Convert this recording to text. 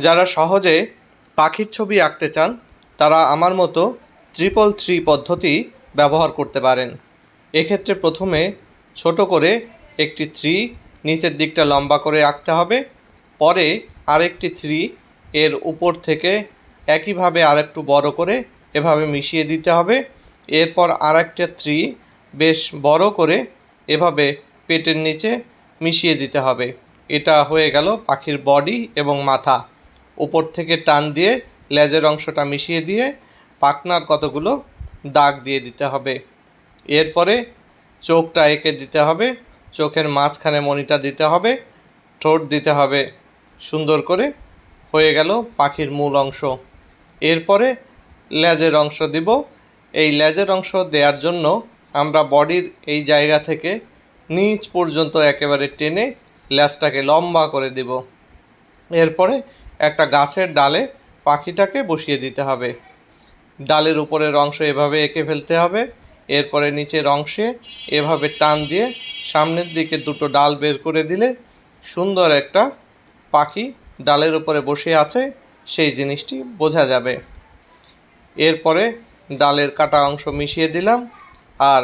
যারা সহজে পাখির ছবি আঁকতে চান, তারা আমার মতো ট্রিপল থ্রি পদ্ধতি ব্যবহার করতে পারেন। এক্ষেত্রে প্রথমে ছোট করে একটি থ্রি নিচের দিকটা লম্বা করে আঁকতে হবে। পরে আরেকটি থ্রি এর উপর থেকে একইভাবে আরেকটু বড় করে এভাবে মিশিয়ে দিতে হবে। এরপর আরেকটা থ্রি বেশ বড় করে এভাবে পেটের নিচে মিশিয়ে দিতে হবে। এটা হয়ে গেল পাখির বডি এবং মাথা। উপর থেকে টান দিয়ে লেজের অংশটা মিশিয়ে দিয়ে পাখনার কতগুলো দাগ দিয়ে দিতে হবে। এরপরে চোখটা এঁকে দিতে হবে। চোখের মাঝখানে মণিটা দিতে হবে। ঠোঁট দিতে হবে। সুন্দর করে হয়ে গেল পাখির মূল অংশ। এরপরে লেজের অংশ দিব। এই লেজের অংশ দেওয়ার জন্য আমরা বডির এই জায়গা থেকে নিচ পর্যন্ত একেবারে টেনে লেজটাকে লম্বা করে দিব। এরপরে একটা গাছের ডালে পাখিটাকে বসিয়ে দিতে হবে। ডালের উপরের অংশ এভাবে এঁকে ফেলতে হবে। এরপরে নিচের অংশে এভাবে টান দিয়ে সামনের দিকে দুটো ডাল বের করে দিলে সুন্দর একটা পাখি ডালের উপরে বসে আছে, সেই জিনিসটি বোঝা যাবে। এরপরে ডালের কাটা অংশ মিশিয়ে দিলাম আর